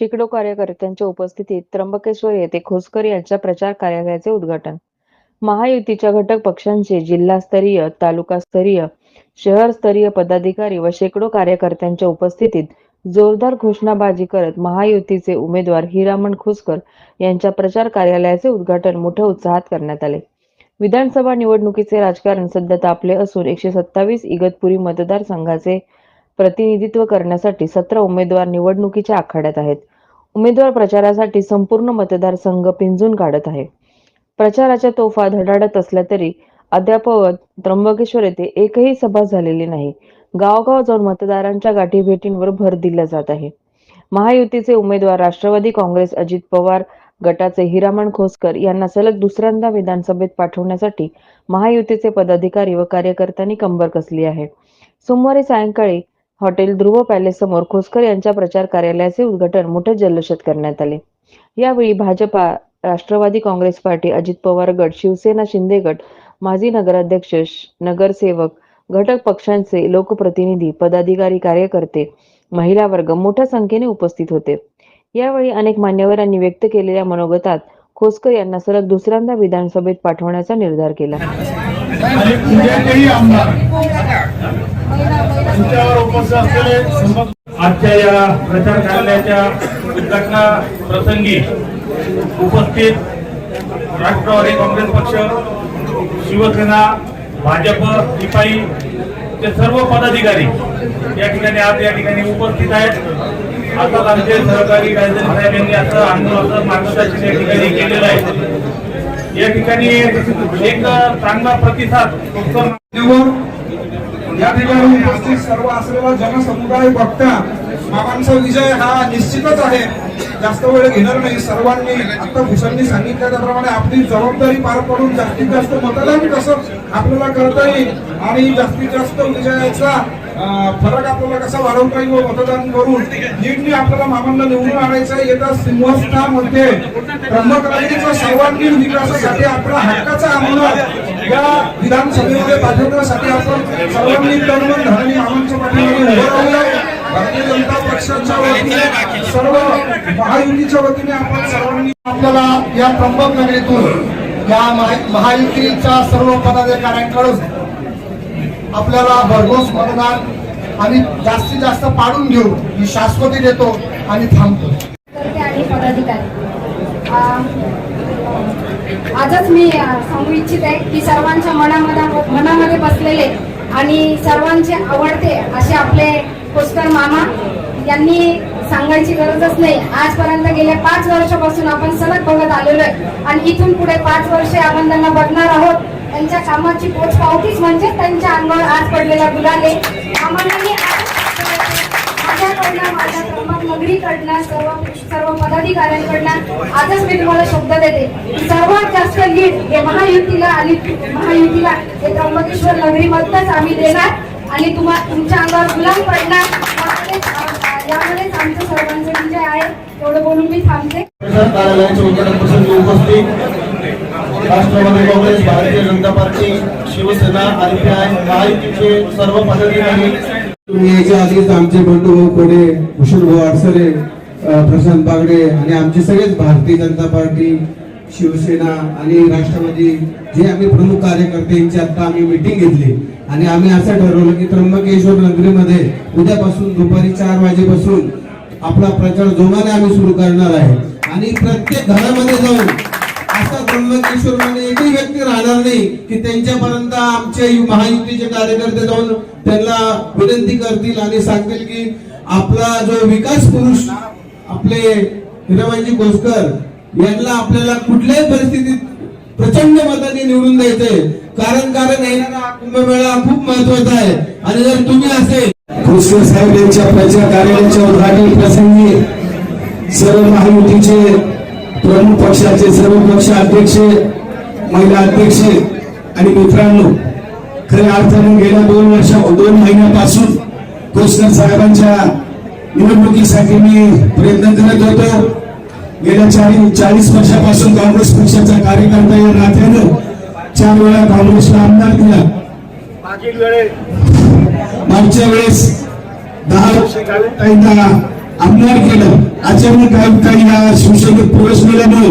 शेकडो कार्यकर्त्यांच्या उपस्थितीत त्र्यंबकेश्वर येथे खोसकर यांच्या प्रचार कार्यालयाचे उद्घाटन. महायुतीच्या घटक पक्षांचे जिल्हास्तरीय तालुकास्तरीय शहरस्तरीय पदाधिकारी व शेकडो कार्यकर्त्यांच्या उपस्थितीत जोरदार घोषणाबाजी करत महायुतीचे उमेदवार हिरामण खोसकर यांच्या प्रचार कार्यालयाचे उद्घाटन मोठ्या उत्साहात करण्यात आले. विधानसभा निवडणुकीचे राजकारण सध्या तापले असून एकशे सत्तावीस इगतपुरी मतदारसंघाचे प्रतिनिधित्व करण्यासाठी सतरा उमेदवार निवडणुकीच्या आखाड्यात आहेत. उमेदवार प्रचारासाठी संपूर्ण मतदारसंघ पिंजून काढत आहे. प्रचाराच्या तोफा धडाडत असल्या तरी अद्यापवत त्र्यंबकेश्वर येथे एकही सभा झालेली नाही. गावगाव जाऊन मतदारांच्या गाठीभेटींवर भर दिला जात आहे. महायुतीचे उमेदवार राष्ट्रवादी काँग्रेस अजित पवार गटाचे हिरामण खोसकर यांना सलग दुसऱ्यांदा विधानसभेत पाठवण्यासाठी महायुतीचे पदाधिकारी व कार्यकर्त्यांनी कंबर कसली आहे. सोमवारी सायंकाळी हॉटेल ध्रुव पॅलेस समोर खोसकर यांच्या प्रचार कार्यालयाचे उद्घाटन मोठ्या जल्लोषात करण्यात आले. यावेळी भाजपा राष्ट्रवादी काँग्रेस पार्टी अजित पवार गट शिवसेना शिंदे गट माजी नगराध्यक्ष नगरसेवक घटक पक्षांचे लोकप्रतिनिधी पदाधिकारी कार्यकर्ते महिला वर्ग मोठ्या संख्येने उपस्थित होते. यावेळी अनेक मान्यवरांनी व्यक्त केलेल्या मनोगतात खोसकर यांना सलग दुसऱ्यांदा विधानसभेत पाठवण्याचा निर्धार केला. आजच्या या प्रचार कार्यालयाच्या उद्घाटना प्रसंगी उपस्थित राष्ट्रवादी काँग्रेस पक्ष शिवसेना भाजप रिपाई ते सर्व पदाधिकारी या ठिकाणी आज या ठिकाणी उपस्थित आहेत. आता आमचे सहकारी राजेंद्र साहेब यांनी असं आंदोलनाचं मार्गदर्शन या ठिकाणी केलेलं आहे. या ठिकाणी एक चांगला प्रतिसाद या ठिकाणी उपस्थित सर्व असलेला जनसमुदाय बघता बाबांचा विजय हा निश्चितच आहे. जास्त वेळ घेणार नाही. सर्वांनी आता भूषणनी सांगितलं त्याप्रमाणे आपली जबाबदारी पार पडून जास्तीत जास्त मतदान कसं आपल्याला करता येईल आणि जास्तीत जास्त विजयाचा फरक आपल्याला कसा वाढवता येईल मतदान करून नीटनी आपल्याला मामांना निवडून आणायचं येत्या सिंहस्थामध्ये ब्रह्मक्रांतीच्या सर्वांगीण विकासासाठी आपला हक्काचा आमदार या विधानसभेमध्ये पाठवण्यासाठी आपण सर्वांनी तरुण धरणी मामांच्या पाठीमागे उभं राहूया. भारतीय जनता पक्षाच्या वतीने सर्व महायुतीच्या वतीने आपण सर्वांनी आपल्याला या त्र्यंबक नगरीतून या महायुतीच्या सर्व पदाधिकाऱ्यांकडून आपल्याला भरघोस मतदान आम्ही जास्तीत जास्त पाडून घेऊ. ही शाश्वती देतो आणि थांबतो. आणि आजच मी सांगू इच्छित आहे की सर्वांच्या मनामध्ये मनामध्ये बसलेले आणि सर्वांचे आवडते असे आपले पुष्कर मामा यांनी सांगायची गरजच नाही. आजपर्यंत गेल्या पाच वर्षापासून आपण सलग बघत आलेलो आहे. आणि इथून पुढे पाच वर्षे आपण त्यांना बघणार आहोत. त्यांच्या कामाची पोच पावतीच म्हणजे त्यांच्या अंगावर आज पडलेला गुलाले. आम्हाला माझ्याकडनं माझ्या त्र्यंबक नगरीकडनं सर्व सर्व पदाधिकाऱ्यांकडनं आजच मी तुम्हाला शब्द देते. की सर्वात जास्त लीड हे महायुतीला आणि महायुतीला हे त्र्यंबकेश्वर नगरीमधनच आम्ही देणार आणि तुम्हा तुमच्या अंगावर गुलाम पडणार. यामध्येच अं, यामध्येच आमचं सर्वांचं विजय आहे. एवढं बोलून मी थांबते प्रचार कार्यालयाच्या उद्घाटन प्रसंगी उपस्थित राष्ट्रवादी काँग्रेस भारतीय जनता पार्टी शिवसेना आरपीआय महायुतीचे सर्व पदाधिकारी तुम्ही याच्या आधीच आमचे बंधू हो, भाऊ कोडे भूषण भाऊ अडसरे प्रशांत बागडे आणि आमचे सगळेच भारतीय जनता पार्टी शिवसेना आणि राष्ट्रवादी जे आम्ही प्रमुख कार्यकर्त्यांची आता आम्ही मिटिंग घेतली. आणि आम्ही असं ठरवलं की त्र्यंबकेश्वर नगरीमध्ये उद्यापासून दुपारी चार वाजेपासून आपला प्रचार जोमाने आम्ही सुरू करणार आहे. आणि प्रत्येक घरामध्ये जाऊन असा मध्ये एकही व्यक्ती राहणार नाही की त्यांच्यापर्यंत आमचे महायुतीचे कार्यकर्ते जाऊन त्यांना विनंती करतील आणि सांगतील की आपला जो विकास पुरुष आपले हिराबाईजी घोषकर यांना आपल्याला कुठल्याही परिस्थितीत प्रचंड मताने निवडून द्यायचंय. कारण कारण येणारा कुंभमेळा खूप महत्त्वाचा आहे. आणि जर तुम्ही असेल कृष्ण साहेब यांच्या प्रचार कार्यालयाच्या उद्घाटन प्रसंगी सर्व महायुतीचे प्रमुख पक्षाचे सर्व पक्ष अध्यक्ष महिला अध्यक्ष आणि मित्रांनो खऱ्या अर्थाने गेल्या दोन वर्षा दोन महिन्यापासून कोसकर साहेबांच्या निवडणुकीसाठी मी प्रयत्न करत होतो. गेल्या चाळीस चाळीस वर्षापासून काँग्रेस पक्षाचा कार्यकर्ता या नात्यानं चार वेळा काँग्रेसला आमदार दिला. काँग्रेसच्या वेळेस दहा आमदार केलं. अचानक काही या शिवसेनेत प्रवेश केल्यामुळे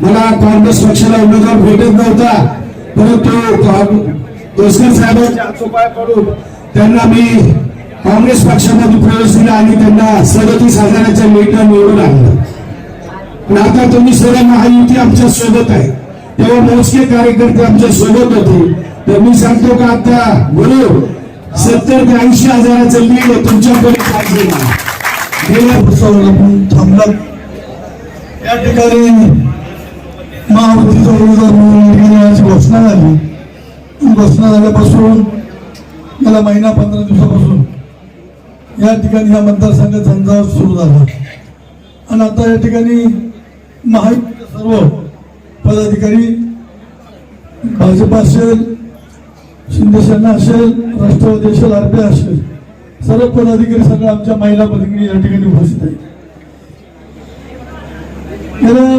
मला काँग्रेस पक्षाला उमेदवार भेटत नव्हता. परंतु तोसकर साहेबांच्या हातोपायाकडून त्यांना मी काँग्रेस पक्षामध्ये प्रवेश दिला आणि त्यांना सदतीस हजाराच्या लीडनं निवडून आणलं. पण आता तुम्ही सर्व महायुती आमच्यासोबत आहे. तेव्हा मोजके कार्यकर्ते आमच्यासोबत होते. तर मी सांगतो का आता गुरु सत्तर ते ऐंशी हजाराचं लीड तुमच्याकडे पाहिजे. गेल्या आपण थांबलात. या ठिकाणी महायुतीचा उमेदवार म्हणून निर्णयाची घोषणा झाली. आणि घोषणा झाल्यापासून गेल्या महिना पंधरा दिवसापासून या ठिकाणी या मतदारसंघात झंझावात सुरू झाला. आणि आता या ठिकाणी महायुतीचे सर्व पदाधिकारी भाजप असेल शिंदेसेना असेल राष्ट्रवादी असेल आरपी असेल सर्व पदाधिकारी सगळं आमच्या महिला प्रतिनिधी या ठिकाणी उपस्थित आहेत. गेल्या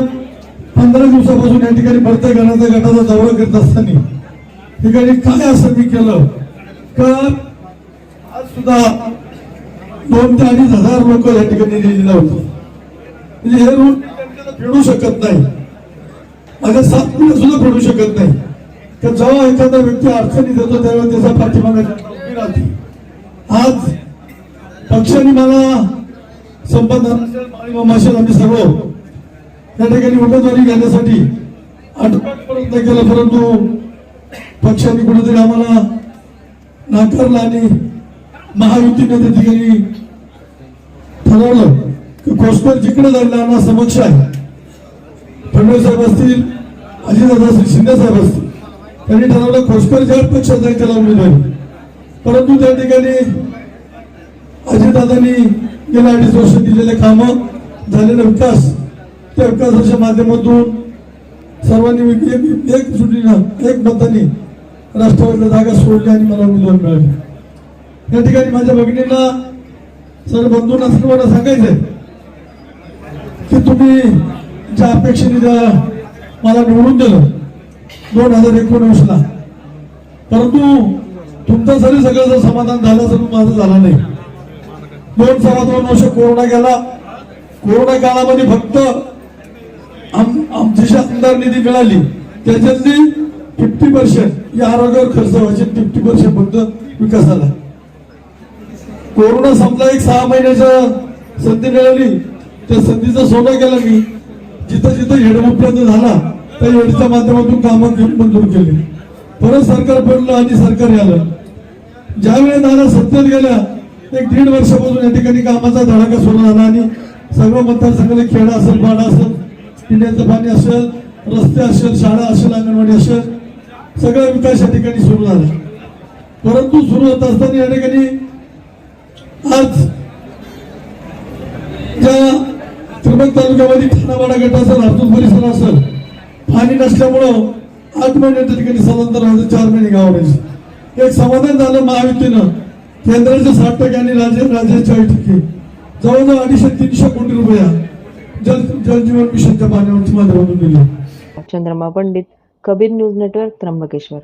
पंधरा दिवसापासून या ठिकाणी प्रत्येक गणाचा गटाचा दौरा करत असताना ठिकाणी काय असं मी केलं? का आज सुद्धा दोन ते अडीच हजार लोक या ठिकाणी दिलेला होतं. म्हणजे हे रूट फेडू शकत नाही. माझ्या सात मुलं सुद्धा फेडू शकत नाही. तर जेव्हा एखादा व्यक्ती अडचणीत येतो त्यावेळेला त्याचा पाठिंबा राहते. आज पक्षाने मला संपादन असेल माळीमामा आम्ही सर्व त्या ठिकाणी उमेदवारी घेण्यासाठी आटोकाट प्रयत्न केला परंतु पक्षाने कुठेतरी आम्हाला नाकारलं आणि महायुतीने त्या ठिकाणी ठरवलं की कोस्टर जिकडे जाईल समक्ष आहे. फडणवीस साहेब असतील अजितदादा असतील शिंदे साहेब असतील. त्यांनी ठरवलं खोसकर ज्या पक्षात जाईल त्याला उमेदवारी. परंतु त्या ठिकाणी अजितदादांनी गेल्या अडीच वर्ष दिलेले कामं झालेला विकास त्या विकासाच्या माध्यमातून सर्वांनी एक एक- एक सुटीनं एक मताने राष्ट्रवादीला जागा सोडली आणि मला उमेदवार मिळाली. या ठिकाणी माझ्या भगिनींना सर्व बंधूंना सर्वांना सांगायचंय की तुम्ही ज्या अपेक्षेने त्या मला निवडून दिलं दोन हजार एकोणवीसला परंतु तुमचं जरी सगळं समाधान झालं तरी माझं झालं नाही. दोन सव्वा दोन वर्ष कोरोना गेला. कोरोना काळामध्ये फक्त आम आमची शानदार निधी मिळाली त्याच्यातली फिफ्टी पर्सेंट या आरोग्यावर खर्च व्हायचे फिफ्टी पर्सेंट फक्त विकासाला. कोरोना समजा एक सहा महिन्याच्या संधी मिळाली. त्या संधीचं सोनं केलं मी. जिथं जिथं हेड झाला त्या हेडच्या माध्यमातून कामं घेऊन मंजूर केली. परत सरकार पडलं आणि सरकार आलं ज्यावेळी नाना सत्तेत गेल्या एक दीड वर्षापासून या ठिकाणी कामाचा धडाका सुरू झाला आणि सर्व मतदारसंघाला खेडा असेल बाडा असेल पिण्याचं पाणी असेल रस्ते असेल शाळा असेल अंगणवाडी असेल सगळा विकास या ठिकाणी सुरू झाला. परंतु सुरू होत असताना या ठिकाणी आज ज्या त्रिमक तालुक्यामध्ये ठाणावाडा गट असेल हरतूर परिसर असेल पाणी नसल्यामुळं आठ महिने त्या ठिकाणी स्थलांतर व्हायचं चार महिने गावाचे एक समाधान झालं महायुतीनं. केंद्राचे साठ टक्के आणि राज्य राज्याचे चाळीस टक्के जवळजवळ अडीचशे तीनशे कोटी रुपया जल जलजीवन मिशनच्या पाण्यावरची माध्यमातून दिली. Chandrama Pandit Kabir news network Trimbakeshwar.